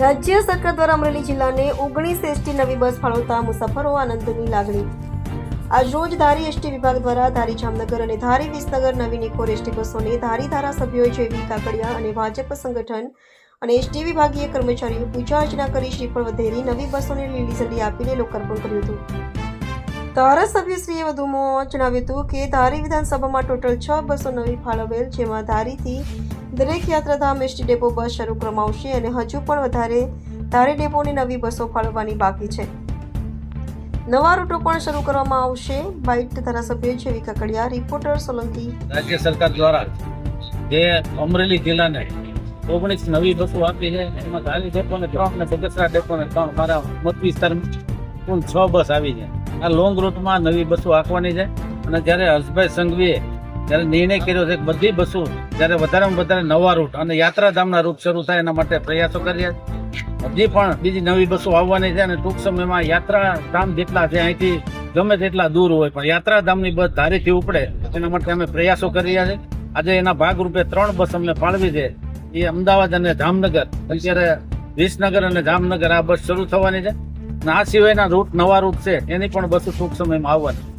રાજ્ય સરકાર દ્વારા અમરેલી જિલ્લાને ઓગણીસ એસટી નવી બસ ફાળવતા મુસાફરો આનંદની લાગણી. આજરોજ ધારી એસટી વિભાગ દ્વારા ધારી જામનગર અને ધારી વિસનગર નવી નિકોર એસટી બસોને ધારી ધારાસભ્યો જેવી કાકડિયા અને ભાજપ સંગઠન અને એસટી વિભાગીય કર્મચારીઓ પૂજા અર્ચના કરી શ્રીફળ વધેરી નવી બસોને લીલી ઝંડી આપીને લોકાર્પણ કર્યું હતું. ધારાસભ્યશ્રીએ વધુમાં જણાવ્યું હતું કે ધારી વિધાનસભામાં ટોટલ છ બસો નવી ફાળવેલ જેમાં ધારીથી દરેક યાત્રાધામ એસટી ડેપો બસ શરૂ કરવામાં આવશે અને હજુ પણ વધારે ધારી ડેપોની નવી બસો ફાળવવાની બાકી છે. નવા રૂટો પણ શરૂ કરવામાં આવશે. બાઇટ ધારાસભ્ય જેવી કકડિયા રિપોર્ટર સોલંકી. રાજ્ય સરકાર દ્વારા જે અમરેલી જિલ્લાને ઓગણીસ નવી બસો આપી છે, એમાં ધારી ડેપો ને ત્રણ ને બગસરા ડેપો ને ત્રણ, મારા મત વિસ્તારમાં કુલ છ બસ આવી છે. આ લોંગ રૂટમાં નવી બસો આપવાની છે. અને જ્યારે હર્ષભાઈ સંઘવીએ જ્યારે નિર્ણય કર્યો છે બધી બસો જ્યારે વધારેમાં વધારે નવા રૂટ અને યાત્રાધામના રૂટ શરૂ થાય એના માટે પ્રયાસો કર્યા. હજી પણ બીજી નવી બસો આવવાની છે અને ટૂંક સમયમાં યાત્રાધામ જેટલા છે અહીંથી ગમે તેટલા દૂર હોય, પણ યાત્રાધામની બસ ધારીથી ઉપડે એના માટે અમે પ્રયાસો કરી રહ્યા છે આજે એના ભાગરૂપે ત્રણ બસ અમને ફાળવી છે. એ અમદાવાદ અને જામનગર. અત્યારે વિસનગર અને જામનગર આ બસ શરૂ થવાની છે. આ સિવાયના રૂટ નવા રૂટ છે એની પણ બસો ટૂંક સમયમાં આવવાની.